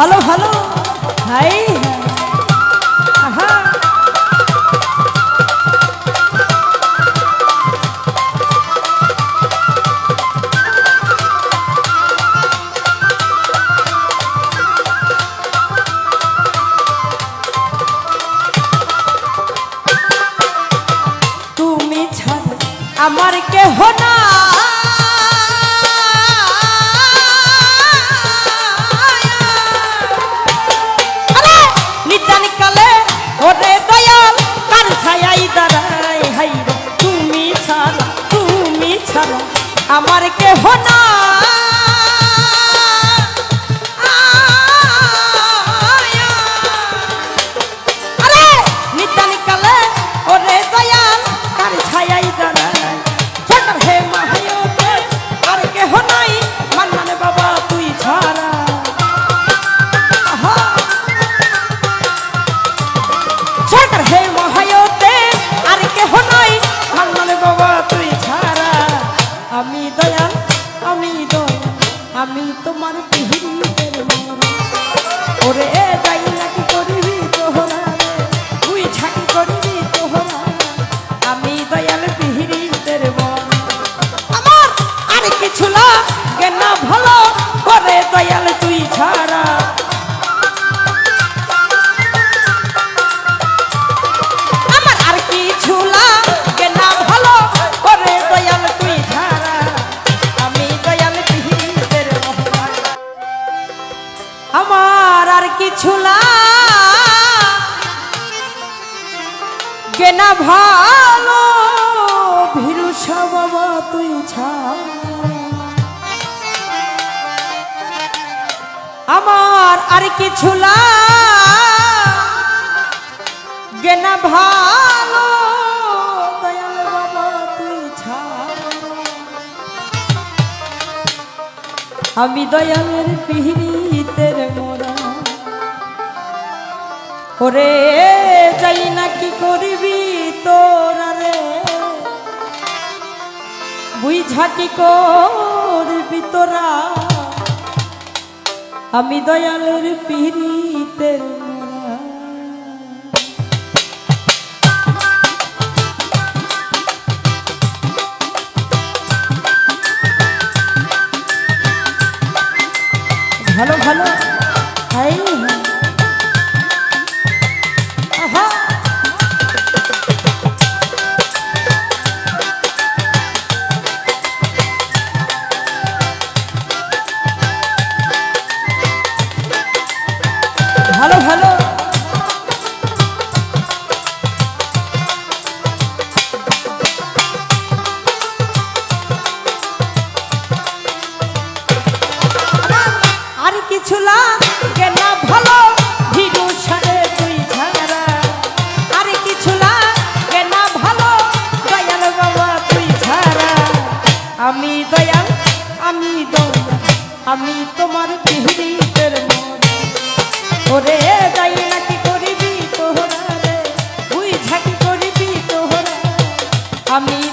ভালো ভালো। হাই আমার কেহ না ছাড়া আমার কেহ না আর কিছু না। ভালো আমি দয়ালের পিহিতের মোরা। ওরে যাই না কি করবি তোরা রে। বুঝা কি করবি তোরা? আমি দয়ালের পিড়িতে ভালো ভালো। A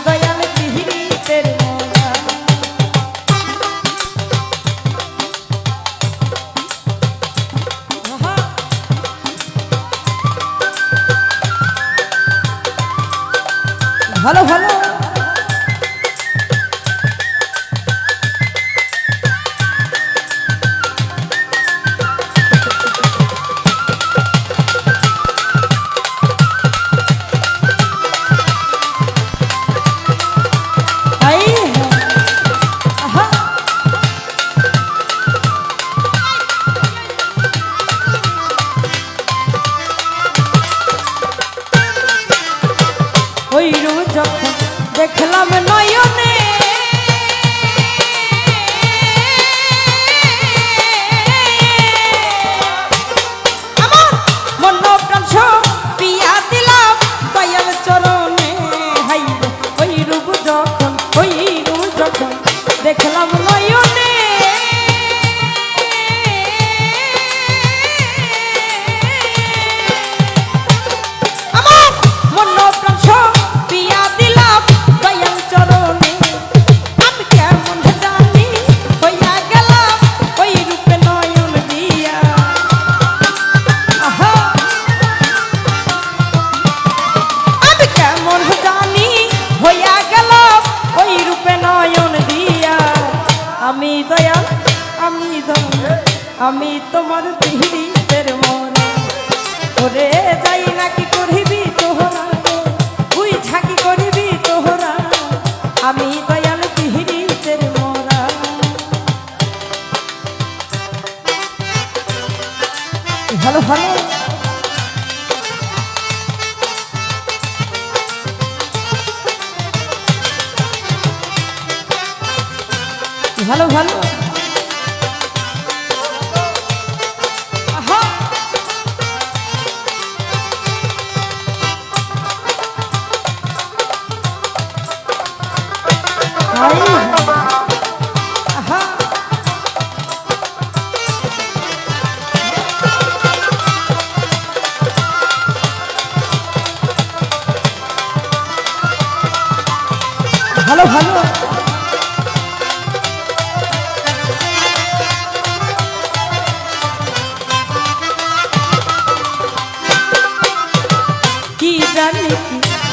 ভালো ভালো।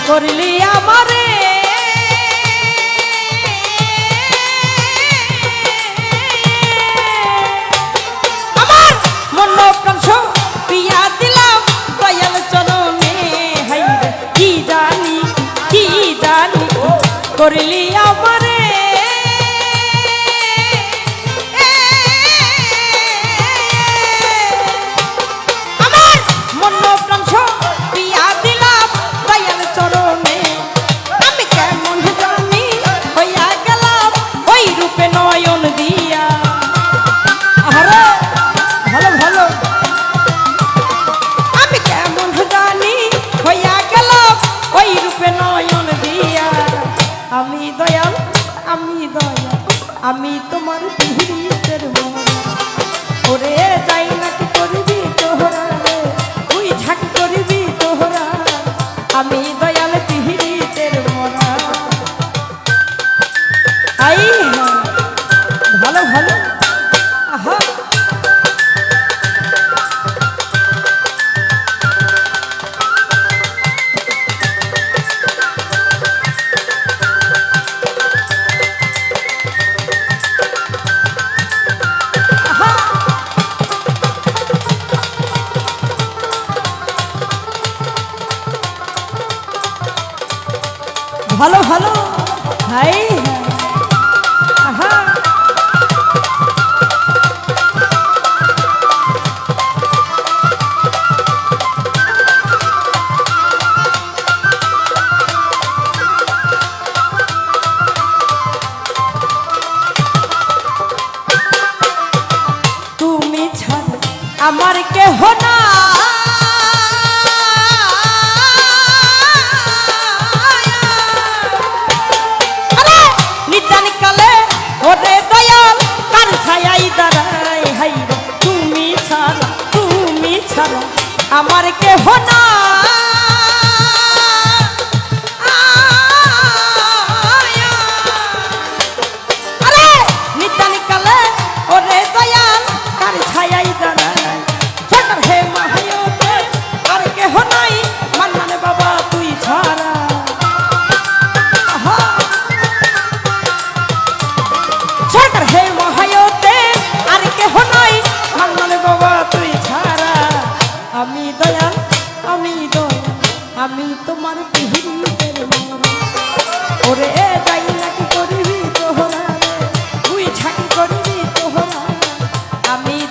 করলি আমারে। আমার মন প্রাণ পিয়া দিলাম দয়াল চরণে। হাই কি জানি কি জানি করলি আমারে। ছাড় আমার কেহ না নিতান কালে ওরে দয়াল, কার ছায়াই দাঁড়ায় হাইব তুমি ছাড়া তুমি ছাড়া, আমার কেহ না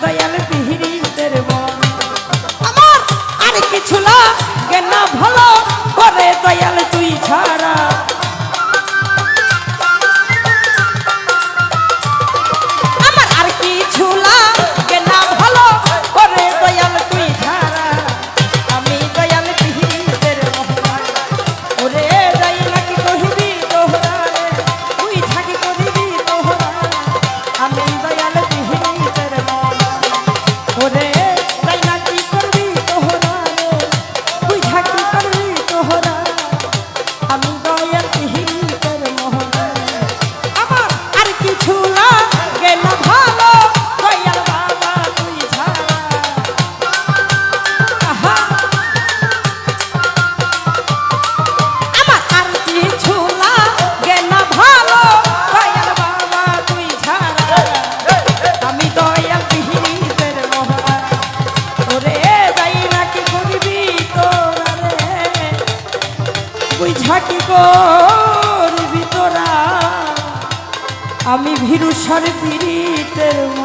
দয়াল পিহিরি। করবি তোরা আমি ভীরু সর মোরা